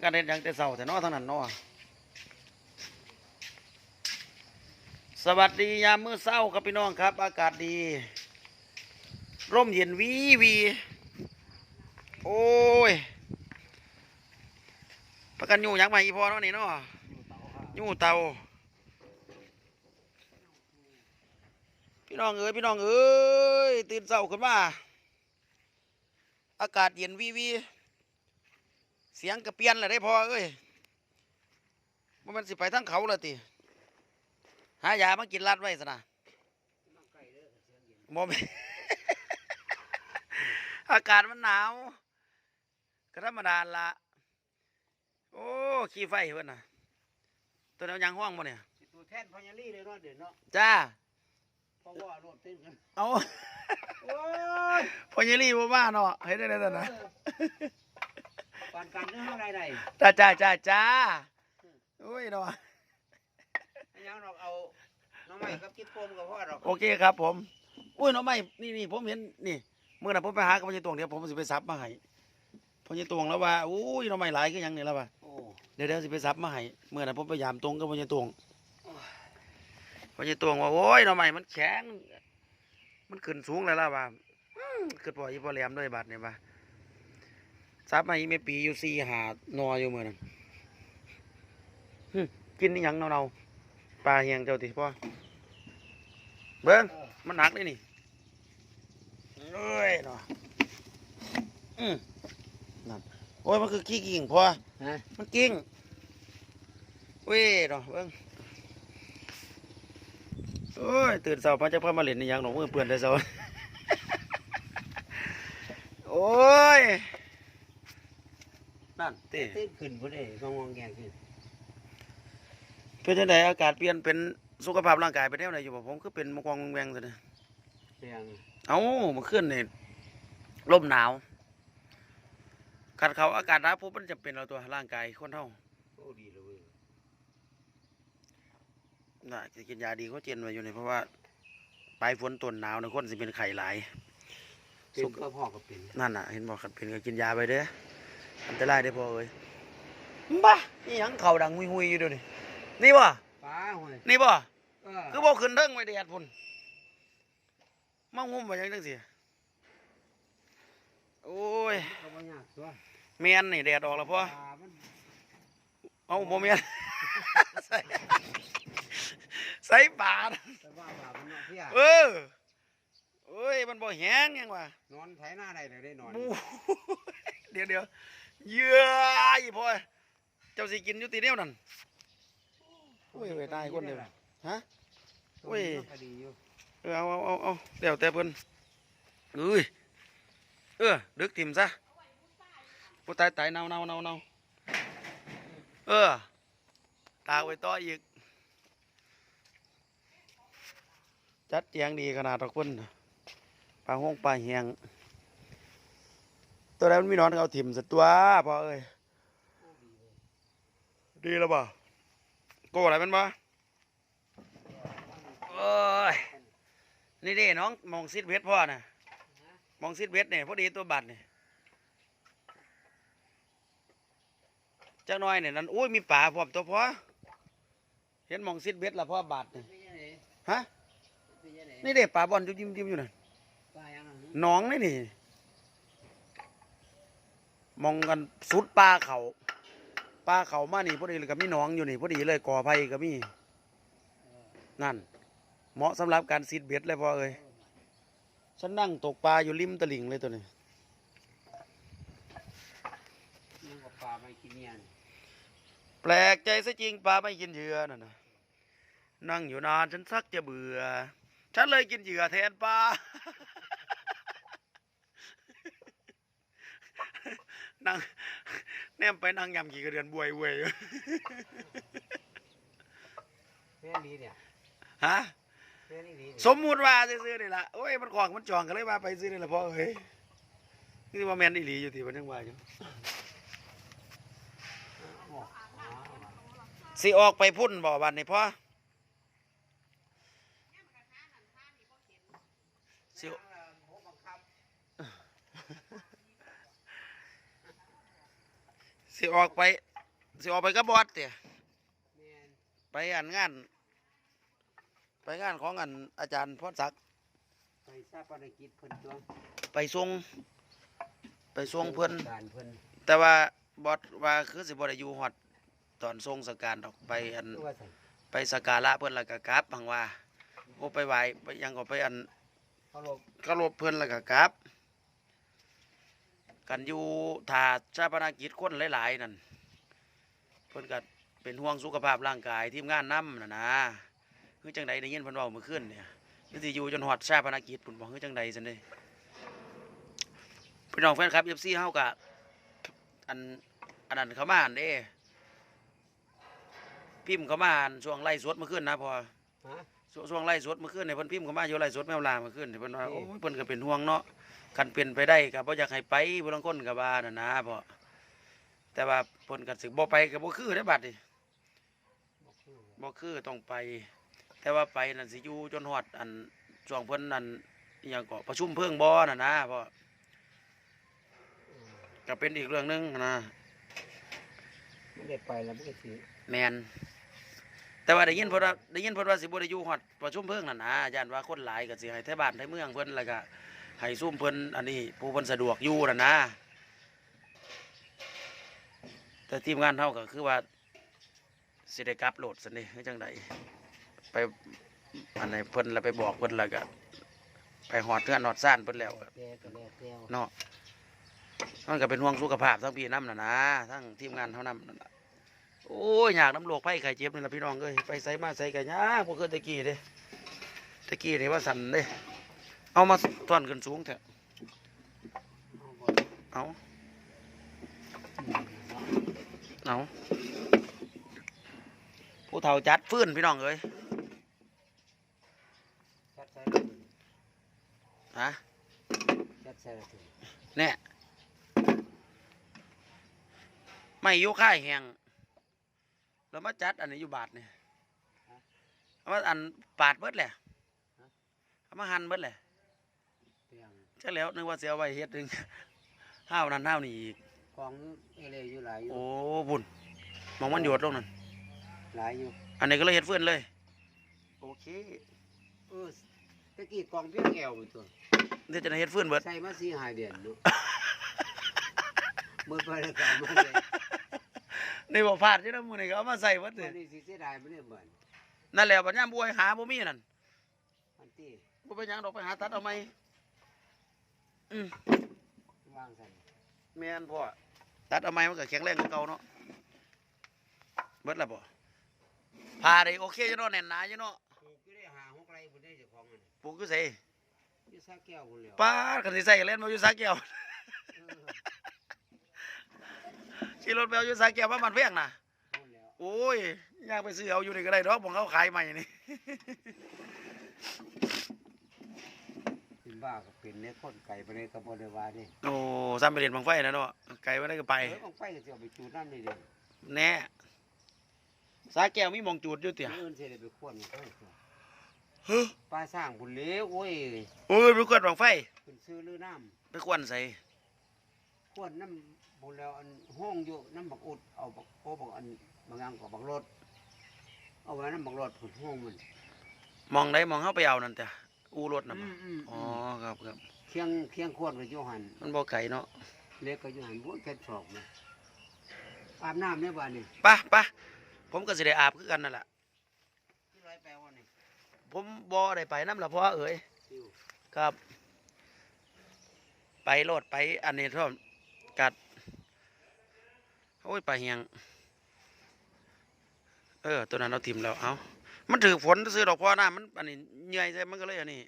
ประกันเห็นยังแต่เศร้าแต่นอทั้งนั้นนอสวัสดียามมื้อเช้าครับพี่น้องครับ อากาศดี ร่มเย็นวีวี โอ้ย ประกันอยู่ยังมาอีพอเนาะนี่เนาะอยู่เตาพี่น้องเอ้ยพี่น้องเอ้ยตื่นเช้าขึ้นมาอากาศเย็นวีวี เสียงกระเปียนเลยได้พอเอ้ยว่ามันสิไปทั้งเขาเลยติหายามากินรัดไว้สนะโมเมอากาศมันหนาวก็ธรรมดาละโอ้ขี้ไฟเพื่อนน่ะตัวนี้ยังห้องบ่เนี่ยตัวแทนพญาลีเลยเนาะเดี๋ยวเนาะจ้าเพราะว่ารถเต้นกันเอาโอ้ยพอเยลี่บ่มาเนาะเฮ็ดได้แล้วนะ ปานกันเรื่องอะไรใดจ้าจ้าจ้าจ้าโอ้ยเนาะยังเราเอาน้องใหม่กับกิ๊บโฟมกับพ่อเราโอเคครับผม อุ้ยน้องไม่นี่นี่ผมเห็นนี่เมื่อน่ะผมไปหากับพญตวงเดี๋ยวผมสิไปซับมาให้พญตวงแล้วว่าอุ้ยน้องไม่หลายคือหยังนี่แล้วว่าโอ้เดี๋ยวเดี๋ยวสิไปซับมาให้เมื่อน่ะผมไปยามตรงกับพญตวงพญตวงว่าโอ้ยน้องไม่มันแข็งมันขึ้นสูงแล้วล่ะว่าอื้อขึ้นปล่อยอีพอแหลมด้วยบาดเนี่ยว่า ซับมาอีเมปีอยู่สี่หาหนออยู่เมื่อนั้นหึกินนี่หยังเนาๆปลาเฮียงเจ้าติพ่อเบิ้งเออมันหนักเลยนี่เอ้ยเนาะอืมนั่นโอ้ยมันคือขี้กิ่งพอฮะมันกิ่งเว้ยเนาะเบิ่งโอ้ยตื่นเช้ามาจะพามาเล่นนี่ยังหนองมือเปื่อนแต่เช้าโอ้ย นั่นเต้เต้นขึ้นพุ่นเอ้มองมองแงขึ้นเป็นจังไดอากาศเปลี่ยนเป็นสุขภาพร่างกายเป็นแนวไหนอยู่บ่ผมคือเป็นมะกวางแวงซะเด้อเสียงเอ้ามันขึ้นนี่ลมหนาวกัดเขาอากาศหนาวปุ๊บมันจะเป็นเราตัวร่างกายคนเท่าโอ้ดีเลยเว้ยน่ะจะกินยาดีเขาเจนไว้อยู่นี่เพราะว่าปลายฝนต้นหนาวเนี่ยคนสิเป็นไข้หลาย เป็นก็พ่อก็เป็นนั่นน่ะ เห็นบอกขัดเป็นก็กินยาไปเด้อ อันตรายได้อพอเอ้ยบ้านี่หยังเข่าดังหุยหุยๆอยู่เดี๋ยวนี้นี่บ่ป้าเว้ยนี่บ่เออคือบ่ขึ้นเทิงไว้แดดพุ่นมางุ่มไว้ยังจังสิโอ้ยก็บ่ยากตัวแมนนี่แดดออกแล้วพ่อ ปลามันเอาโมเมน ใส่ใส่ปาดแต่ว่าปลามันเนาะเพี่ยเออเอ้ยมันบ่แห้งยังวะนอนไถหน้าได้เลยได้นอน บูเดี๋ยวเดี๋ยว เยื่ออีพ่อเจ้าสิกินอยู่ตีเดียวนั่นโอ้ยไปตายคนเดียวฮะโอ้ยก็ดีอยู่เออเอาเอาเอาเอาเดี๋ยวแต่เพิ่นเอ้ยเออดึกถิ่มซะผู้ตายตายเนาเนาเนาเนาเออตากไว้ต่ออีก จัดเตียงดีขนาดดอกเพิ่นน่ะปลาห้องปลาเฮียง ตัวนั้นมันมีหนอนเอาถิ่มสัตตัวพอเอ้ยดีแล้วบ่โก้อะไรมันบ่โอ้ยนี่ดิน้องมองซิดเพชรพ่อน่ะมองซิดเพชรเนี่ยพอดีตัวบัตรเนี่ยจักหน้อยเนี่ยนั่นอุ้ยมีป่าพร้อมตัวพ่อเห็นมองซิดเพชรละพ่อบาทเนี่ยเป็นยังไงฮะเป็นยังไงนี่เด็ปลาบอลจุ่มจิ้มจิ้มอยู่น่ะปลายังไงหน้องนี่นี่ มองกันสุดปลาเขาปลาเขามานี่พอดีเลยกับมีหน้องอยู่นี่พอดีเลยก่อไผ่ก็มีนั่น เหมาะสำหรับการซีดเบ็ดเลยพ่อเอ้ยฉันนั่งตกปลาอยู่ริมตลิ่งเลยตัวนี้ยังกับปลาไม่กินเนี่ยนแปลกใจซะจริงปลาไม่กินเหยื่อนั่นนะนั่งอยู่นานฉันสักจะเบื่อ ฉันเลยกินเหยื่อแทนปลา นั่งแนมไปนั่งยำกี่กระเดือนบวยเว้ยเพื่อนดีเนี่ยฮะเพื่อนนี่ดีเนี่ยสมมุติว่าซื้อๆนี่ละโอ้ยมันของมันจองกันเลยว่าไปซื้อนี่ละพ่อเอ้ยนี่ว่าแมนอีหลีอยู่ที่มันยังว่าอยู่อ๋อสิออกไปพุ่นบ่วันนี้พ่อสิ ผมบังคับ สิออกไป สิออกไปกับบอสเตี่ยแม่นไปอันงาน ไปงานของอันอาจารย์พรศักดิ์ไปทราบภารกิจเพิ่นตัวไปส่งไปส่งเพิ่นการเพิ่นแต่ว่าบอสว่าคือสิบ่ได้อยู่ฮอดตอนส่งสการดอกไปอันคือว่าซั่นไปสกการะเพิ่นแล้วก็กลับพังว่าโอ้ไปไหว้ไปยังก็ไปอันเคารพเคารพเพิ่นแล้วก็กลับ กันอยู่ถาชาปนกิจคนหลายๆนั่นเพิ่นก็เป็นห่วงสุขภาพร่างกายทีมงานนำน่ะนะคือจังใดได้ยินเพิ่นเว้าเมื่อคืนเนี่ยคือสิอยู่จนฮอดชาปนกิจพุ่นบ่คือจังใดซั่นเด้พี่น้องแฟนคลับ FC เฮาก็อันอันนั้นเขามาอันเด้พิมพ์เขามาอันช่วงไล่สดเมื่อคืนนะพอฮะช่วงช่วงไล่สดเมื่อคืนเนี่ยเพิ่นพิมพ์เข้ามาอยู่ไล่สดแมวลาเมื่อคืนเนี่ยเพิ่นว่าเอ๊ะโอ้ยเพิ่นก็เป็นห่วงเนาะ คันเป็นไปได้ก็บ่อยากให้ไปผู้ลางคนก็ว่าน่ะนะพ่อแต่ว่าเพิ่นก็สิบ่ไปก็บ่คือได้อบัดนี้บ่คือบ่คือต้องไป แต่ว่าไปนั่นสิอยู่จนฮอดอันช่วงเพิ่นนั่นอิหยังก็ประชุมเพิ่งบ่น่ะนะพ่ออืมก็เป็นอีกเรื่องหนึงนะ ไม่ได้ไปแล้วมันก็สิแม่นแต่ว่าได้ยินเพิ่นว่าได้ยินเพิ่นว่าสิบ่ได้อยู่ฮอดประชุมเพิ่งนั่นนะย่านว่าคนหลายก็สิให้ไทบ้านไทเมืองเพิ่นแล้วก็ ให้ซุ่มเพิ่นอันนี้ผู้เพิ่นสะดวกอยู่นั่นนะ แต่ทีมงานเฮาก็คือว่าสิได้กลับโหลดซั่นนี่คือจังไดไปอันไหนเพิ่นแล้วไปบอกเพิ่นแล้วก็ไปหอดเทือนหอดซ่านเพิ่นแล้วก็แต่ก็แล้วแต่เนาะมันก็เป็นห่วงสุขภาพทั้งพี่น้ำน่ะนะทั้งทีมงานเท่านั้นนั่นน่ะโอ้ยอยากน้ำโรคไข้ไข้เจ็บนี่ล่ะพี่น้องเอ้ยไปใส่มาใส่กันยากบ่คือตะกี้เด้ตะกี้นี่ว่าสั่นเด้ เอามาต้อนขึ้นสูงเถอะเอาบ่เอาอืมเอาผู้เฒ่าจัดฟื้นพี่น้องเอ้ยจัดใส่ละถึงฮะจัดใส่ละถึงเนี่ยไม่อยู่ค่ายแหงแล้วมาจัดอันนี้อยู่บาทเนี่ยเอามาอันปาดเบิดแหละเอามาหั่นเบิดแหละเตียงจะแล้วนึกว่าเสียไว้เฮ็ดหนึงห้าวนั่นห้าวนี่อีกกองเอเลอยู่หลายอยู่โอ้บุญมองมันหยดลงนั่นหลายอยู่ อันนี้ก็เลยเฮ็ดเฟื่อนเลย โอเคเออตะกี้กองเพียงแก้วอยู่ตัวเดี๋ยวจะได้เฮ็ดเฟื่อนเบิดใส่มาสี่ห้าเดือนเนาะมือไปแล้วก็เอามาเลยนี่บ่พลาดอยู่นะมื้อนี้ก็เอามาใส่เบิดตเลอยนนี้สิเสียดายบ่ได้เบิ่นนั่นแหละบัดยามบวยหาบ่มีนั่นอันที่บ่เป็นหยังดอกไปหาตัดเอาไหม อืมวางซั่นแม่นพ่อตัดเอาไหมมันก็แข็งแรงกว่าเก่าเนาะเบิดแล้วบ่พาได้โอเคอยู่เนาะแน่นหนาอยู่เนาะปลูกอยู่ได้หาหกไร่พุ่นได้เจ้าของมันปลูกอยู่ไสอยู่ซาแก้วพุ่นแล้วป้าดกันสิใส่กันเล่นมาอยู่สาแก้ว เออขี่รถไปเอาอยู่สาแก้วมามันเพียงน่ะพุ่นแล้วโอ้ยอยากไปซื้อเอาอยู่นี่ก็ได้ดอกผมเขาขายใหม่นี่เป็น บ้าก็เป็นเนี่ยคนไก่ไปเลยก็บ่ได้ว่าเดิโอ้ซ้ำไปเรียนบังไฟนะเนาะไกลไว้ได้ก็ไป เออของไฟก็สิเอาไปจูดน้ำนี่เด้แน่สาแก้วมีหมองจูดอยู่เตี่ยเอื่นสิได้ไปขวนของไฟตัวเฮ้อป้าสร้างพุ่นแล้วโอ้ยโอ้ยไปขวดบังไฟขึ้นซื้อลือน้ไปขวนใส่ำขวนน้ำพุ่นแล้วอันห้องอยู่น้ำบักอุดเอาบักโอ้บักอันบางอย่างก็บักรถเอาไว้น้ำบักรถพุ่นห้องมัน มองได้มองเข้าไปเอานั่นแต่ อูรถน่ะอืบ่มอืมอ๋อครับครับ เคียงเคียงขวดก็อยู่หันมันบ่ไก่เนาะเล็กก็อยู่หันบุ้ยแค่ศอกนะอาบน้ำเนี่ยบ้านนี่ไปะปะผมก็สิได้อาบคือกันนั่นแหละที่ไรแปลว่านี่ผมบ่ได้ไปน้ำละพ่อเอ๋ยซิวครับ ไปโลดไปอันนี้ท่อมกัดโอ้ยไปลาเฮียง เออตัวนั้นเราทิมแล้วเอา มันถือฝนซื้อดอกพ่อหน้ามันอันนี้เหนื่อยใช่มันก็เลยอันนี้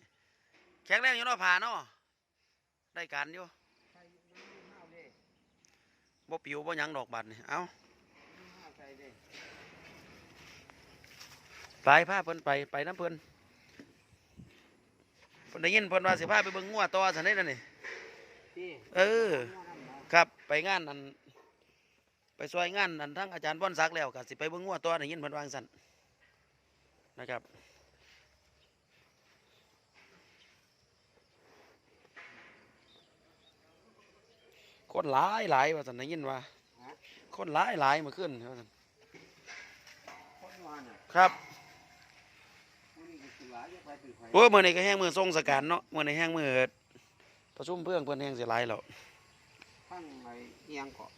แข็งแรงอยู่เนาะผ่าเนาะได้การอยู่ใส่มันมีห้าวเด้บ่ปิวบ่หยังดอกบาดนี่เอามีห้าวใส่เด้ไปพาเพิ่นไปไปน้ำเพิ่นเพิ่นได้ยินเพิ่นว่าสิพาไปเบิ่งงัวต่อซั่นนี่นั่นนี่ที่เออหัวน้ำหมอครับไปงานอันไปซอยงานอันทั้งอาจารย์ป้อนซักดิ์แล้วก็สิไปเบิ่งงัวตัวได้ยินเพิ่นวาจั่งสั่น นะครับ คนหลายหลายว่าสั่นได้ยินว่าฮะคนหลายหลายเมาขึ้นคนว่าน่ะครับผู้นี้ก็สิว่าจะไปเป็นไผโอ้ยมื่อนี้ก็แห้งมือทรงสการเนาะมื่อนี้แห้งมือประชุมเพื่อนเพื่อนแห้งเสียหลายแล้วทั้งไอ้เอียงเกาะ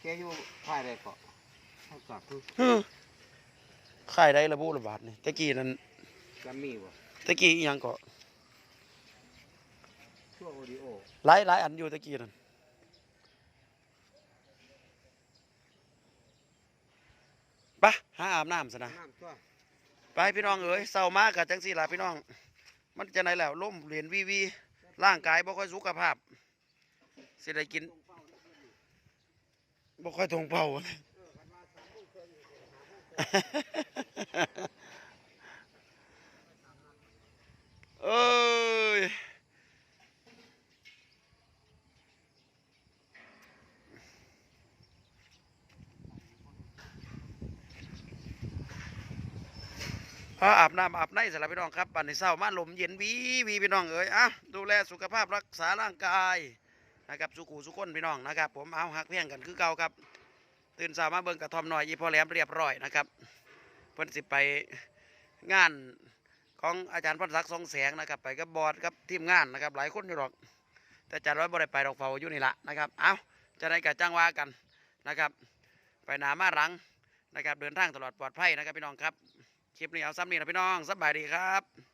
แกอยู่ภายใดเกาะเขากลับคือ ฮึขายได้ระบุระบาดนี่ตะกี้นั้นจะมีบ่ตะกี้อีหยังก็ชั่วโอดิโอหลายหลายอันอยู่ตะกี้นั่นไปะหาอาบน้ำซะนะ น้ำชั่วไปพี่น้องเอ้ยเศร้ามากกับจังสี่ล่ะพี่น้อง มันจะไหนแล้วล่มเหรียญวีวีร่างกายบ่ค่อยสุขภาพ สิได้กินบ่ค่อยตรงเป้า เอ้ยพออาบน้ำอาบในสร็จแล้วพี่น้องครับปันในเศร้ามาลมเย็นวีวีพี่น้องเอ้ยอะดูแลสุขภาพรักษาร่างกายนะครับสุขูสุขคนพี่น้องนะครับ ผมเอาหักเพียงกันคือเก่าครับ ตื่นเช้ามาเบิ่งกระทอมหน่อยยี่พอแหลมเรียบร้อยนะครับเพิ่นสิไปงานของอาจารย์พรศักดิ์ทรงแสงนะครับ ไปกับบอร์ดกับทีมงานนะครับ หลายคนอยู่หรอก แต่อาจารย์ร้อยบ่ได้ไปดอกเฝ้าอยู่นี่ละนะครับ เอาจะได้กับจ้างว่ากันนะครับ ไปหนามาหลังนะครับ เดินทางตลอดปลอดภัยนะครับพี่น้องครับคลิปนี้เอาซ้ำนี่นะพี่น้องสบายดีครับ